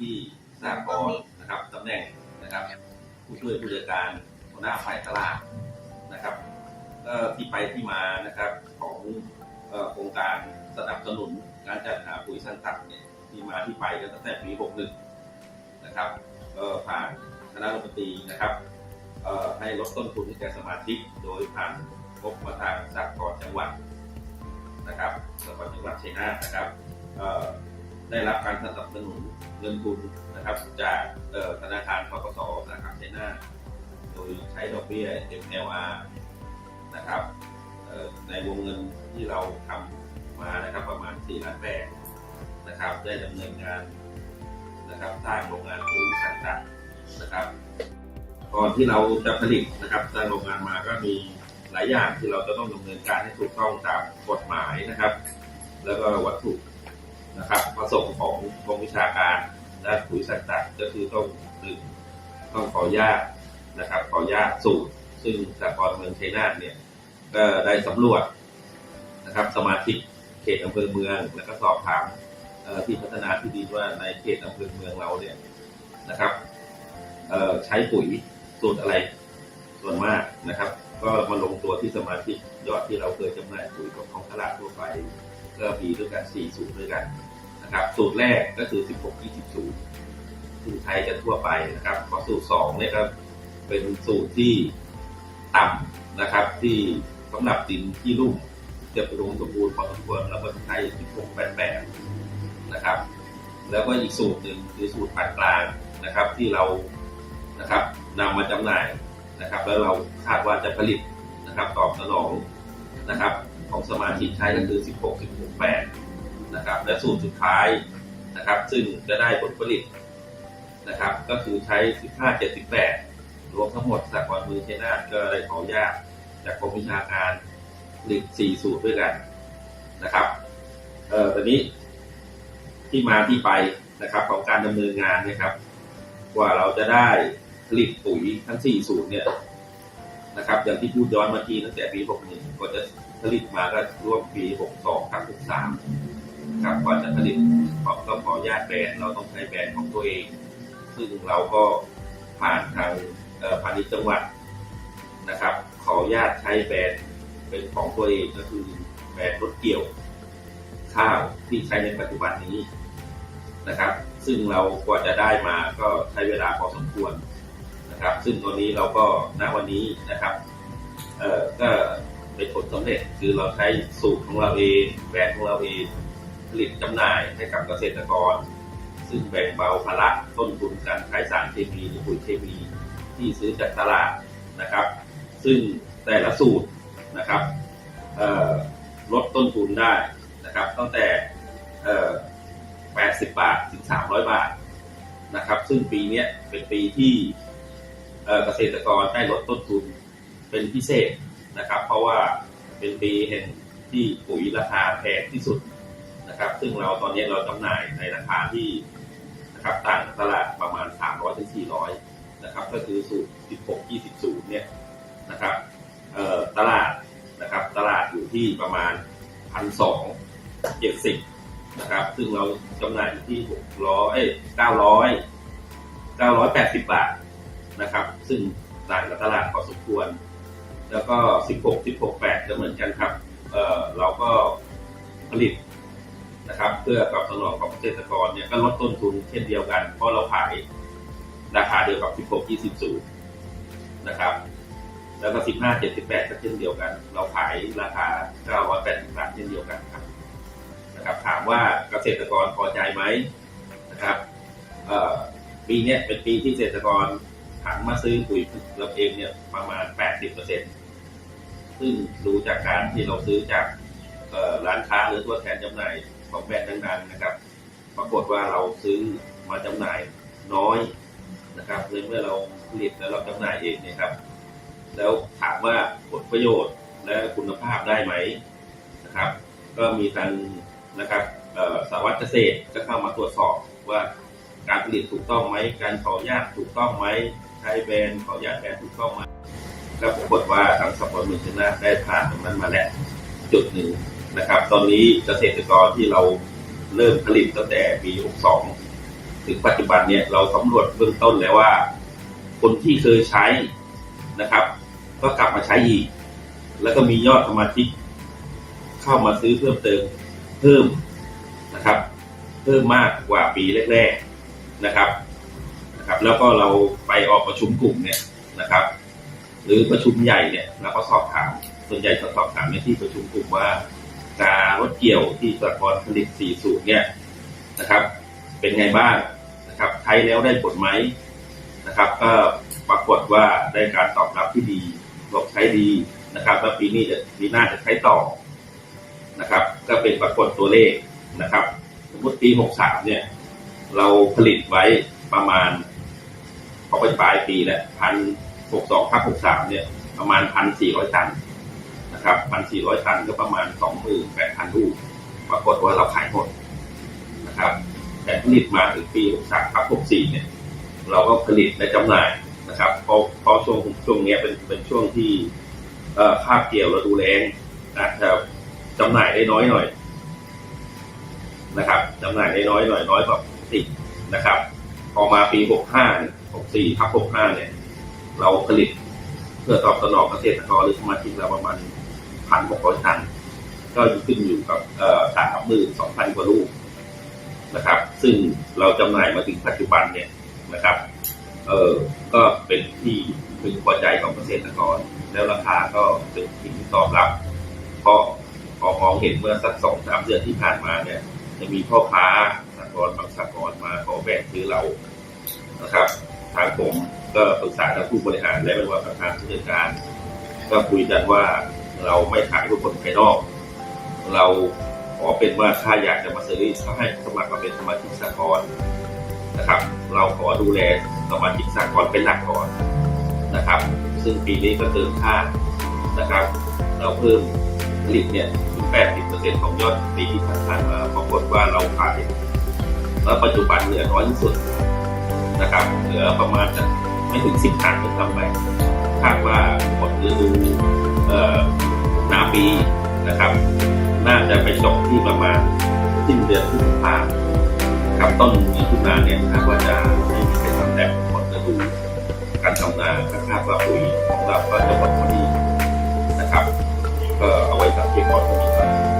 ที่สากลนะครับตำแหน่งนะครับ ผู้ช่วยผู้จัดการหัวหน้าฝ่ายตลาดนะครับก็ที่ไปที่มานะครับของโครงการสนับสนุนการจัดหาปุ๋ยสันตักเนี่ยที่มาที่ไปก็ตั้งแต่ปี 61 นะครับก็ผ่านคณะรัฐมนตรีนะครับให้ลดต้นทุนให้แก่สมาชิกโดยผ่านงบมาทางสากลจังหวัดนะครับสากลจังหวัดชัยนาทนะครับ ได้รับการสนับสนุนเงินทุนนะครับจากธนาคารกกสสาขาชัยนาโดยใช้ดอกเบี้ย MLR นะครับในวงเงินที่เราทำมานะครับประมาณ 4 ล้านแปดนะครับ ได้ดำเนินงานนะครับสร้างโรงงานปุ๋ยต่างๆนะครับก่อนที่เราจะผลิตนะครับสร้างโรงงานมาก็มีหลายอย่างที่เราจะต้องดำเนินการให้ถูกต้องตามกฎหมายนะครับ แล้วก็วัตถุ นะครับประสงค์ของกรมวิชาการด้านปุ๋ยต่างก็คือต้องหนึ่งต้องขออนุญาตนะครับ ขออนุญาตสูตร ซึ่งสากลเมืองชัยนาทเนี่ยก็ได้สำรวจนะครับสมาชิกเขตอำเภอเมือง แล้วก็สอบถามที่พัฒนาที่ดีว่าในเขตอำเภอเมืองเราเนี่ยนะครับใช้ปุ๋ยสูตรอะไรส่วนมากนะครับ ก็มาลงตัวที่สมาชิกยอดที่เราเคยจำหน่ายปุ๋ยของท้องตลาดทั่วไป ก็มีด้วยกัน4สูตรด้วยกัน นะครับ สูตรแรกก็คือ 16 20สูตรซึ่งใช้กันทั่วไปนะครับพอสูตร2เนี่ยก็เป็นสูตรที่ต่ำนะครับ ที่สำหรับดินที่ลุ่มจะอุดมสมบูรณ์พอสมควรแล้วก็ใช้16 88นะครับ แล้วก็อีกสูตรหนึ่งคือสูตรปานกลางนะครับที่เรานะครับนำมาจำหน่ายนะครับ แล้วเราคาดว่าจะผลิตนะครับตอบสนองนะครับ ของสมาชิกใช้ก็คือ 16 16 8 นะครับและสูตรสุดท้ายนะครับซึ่งจะได้ผลผลิตนะครับก็คือใช้ 15 78 รวมทั้งหมดสากลมือเชยนาก็ได้ขออนุญาตจากกรมวิชาการผลิต 4 สูตรด้วยกันนะครับเอ่อตอนนี้ที่มาที่ไปนะครับของการดำเนินงานนะครับ กว่าเราจะได้ผลิตปุ๋ยทั้ง 4 สูตรเนี่ยนะครับอย่างที่พูดย้อนมาทีตั้งแต่ปี 61ก็จะผลิตมาก็ร่วมปี 62กับ 63 ครับกว่าจะผลิตก็ขออนุญาตแบรนด์เราต้องใช้แบรนด์ของตัวเอง ซึ่งเราก็ผ่านทางเอ่อพาณิชย์จังหวัดนะครับ ขออนุญาตใช้แบรนด์เป็นของตัวเองก็คือแบรนด์รถเกี่ยว ข้าวที่ใช้ในปัจจุบันนี้นะครับ ซึ่งเรากว่าจะได้มาก็ใช้เวลาพอสมควรนะครับ ซึ่งตัวนี้เราก็ณวันนี้นะครับเอ่อก็เป็นผลสำเร็จคือเราใช้สูตรของเราเองแบรนด์ของเราเอง ลิตจำหน่ายให้กับเกษตรกร ซึ่งแบ่งเบาภาระต้นทุนการใช้สารเคมีหรือปุ๋ยเคมีที่ซื้อจากตลาดนะครับ ซึ่งแต่ละสูตรนะครับลดต้นทุนได้นะครับตั้งแต่ 80 บาทถึง 300 บาทนะครับซึ่งปีนี้เป็นปีที่เกษตรกรได้ลดต้นทุนเป็นพิเศษนะครับ เพราะว่าเป็นปีแห่งที่ปุ๋ยราคาแพงที่สุด นะครับ ซึ่งเราตอนนี้เราจำหน่ายในราคาที่นะครับต่างตลาดประมาณ 300ถึง400 นะครับ ก็คือสูตร 16 20 สูตรเนี่ยนะครับเอ่อตลาดนะครับตลาดอยู่ที่ประมาณพันสองเจ็ดสิบนะครับ ซึ่งเราจำหน่ายอยู่ที่หกร้อยเก้าร้อยเก้าร้อยแปดสิบบาทนะครับ ซึ่งต่างกับตลาดพอสมควร แล้วก็สิบหกสิบหกแปดก็เหมือนกันครับเอ่อเราก็ผลิต พื่อตอบสนองของเกษตรกรเนี่ยก็ลดต้นทุนเช่นเดียวกัน เพราะเราขายราคาเดียวกับ 16 20สูตรนะครับ แล้วก็ 15 78 ก็เช่นเดียวกัน เราขายราคา 980บาทเช่นเดียวกันครับนะครับถามว่าเกษตรกรพอใจไหมนะครับปีนี้เป็นปีที่เกษตรกรหันมาซื้อปุ๋ยเราเองเนี่ยประมาณ 80%ซึ่งดูจากการที่เราซื้อจากร้านค้าหรือตัวแทนจำหน่าย ของแบรนด์ดังๆนะครับ ปรากฏว่าเราซื้อมาจำหน่ายน้อยนะครับในเมื่อเราผลิตแล้วเราจำหน่ายเองนี่ยครับ แล้วถามว่าผลประโยชน์และคุณภาพได้ไหมนะครับ ก็มีการนะครับเอ่อสารวัตรเกษตรก็เข้ามาตรวจสอบว่าการผลิตถูกต้องไหม การขออนุญาตถูกต้องไหมใช้แบรนด์ขออนุญาตแบรนด์ถูกต้องไหมก็ปรากฏว่าทางสปะรดเมืองชนะได้ผ่านตรงนั้นมาแล้วจุดหนึ่ง นะครับ ตอนนี้เกษตรกรที่เราเริ่มผลิตตั้งแต่ปี 62 ถึงปัจจุบันเนี่ยเราสำรวจเบื้องต้นแล้วว่า คนที่เคยใช้นะครับ ก็กลับมาใช้อีก แล้วก็มียอดสมาชิกเข้ามาซื้อเพิ่มเติมเพิ่มนะครับ เพิ่มมากกว่าปีแรก ๆนะครับนะครับ แล้วก็เราไปออกประชุมกลุ่มเนี่ยนะครับ หรือประชุมใหญ่เนี่ยเราก็สอบถามส่วนใหญ่จะสอบถามในที่ประชุมกลุ่มว่าารถเกี่ยวที่สหกรผลิต 40 เนี่ยนะครับ เป็นไงบ้างนะครับ ใช้แล้วได้ผลไหมนะครับ ก็ปรากฏว่าได้การตอบรับที่ดีบอกใช้ดีนะครับแล้วปีนี้จะปีหน้าจะใช้ต่อนะครับ ก็เป็นปรากฏตัวเลขนะครับ สมมติปี 63 เนี่ย เราผลิตไว้ประมาณพอไปปลายปีแล้วพันหกสองทับหกสามเนี่ย ประมาณพันสี่ร้อยตัน นะครับพันสี่ร้อยตันก็ประมาณสองหมื่นแปดพันลูกปรากฏว่าเราขายหมดนะครับ แต่ผลิตมาถึงปีหกสามทับหกสี่เนี่ย เราก็ผลิตและจำหน่ายนะครับเพราะเพราะช่วงช่วงนี้เป็นเป็นช่วงที่เอ่อคาบเกี่ยวเราดูแลงอาจจะจำหน่ายได้น้อยหน่อยนะครับจำหน่ายได้น้อยหน่อยน้อยกว่าปกตินะครับ พอมาปี 65เนี่ย64ทับ65 เนี่ย เราผลิตเพื่อตอบสนองเกษตรกรหรือสมาชิกเราประมาณ 1,600ตัน ก็ขึ้นอยู่กับเอ่อสามหมื่นสองพันกว่าลูกนะครับ ซึ่งเราจำหน่ายมาถึงปัจจุบันเนี่ยนะครับ เออก็เป็นที่พึงพอใจของเกษตรกร แล้วราคาก็เป็นที่ตอบรับ เพราะพอมองเห็นเมื่อสักสองสามเดือนที่ผ่านมาเนี่ย จะมีพ่อค้าสากรณ์บางสากรณ์มาขอแบ่งซื้อเรานะครับทางผมก็ปรึกษาทางผู้บริหารและไม่ว่าประธานผู้จัดการ ก็คุยกันว่า เราไม่ขายทุกคนภายนอก เราขอเป็นว่าถ้าอยากจะมาซื้อก็ให้สมัครมาเป็นสมาชิกสากลนะครับ เราขอดูแลสมาชิกสากลเป็นหลักก่อนนะครับ ซึ่งปีนี้ก็เติมค่านะครับ เราเพิ่มผลิตเนี่ยถึง 80%ของยอดปีที่ผ่านมาปรากฏว่าเราขายแล้วปัจจุบันเหลือน้อยที่สุดนะครับ เหลือประมาณจะไม่ถึง 10ตันถึงทำไป คาดว่าหมดฤดูหน้าปีนะครับ น่าจะไปจบที่ประมาณสิ้นเดือนพฤษภาคมครับต้นมิถุนาเนี่ยคาดว่าจะไม่มีใครทำแต่หมดฤดูการทำนาคาดว่าปุ๋ยของเราก็จะหมดพอดีนะครับ ก็เอาไว้สังเกตก่อนตรงนี้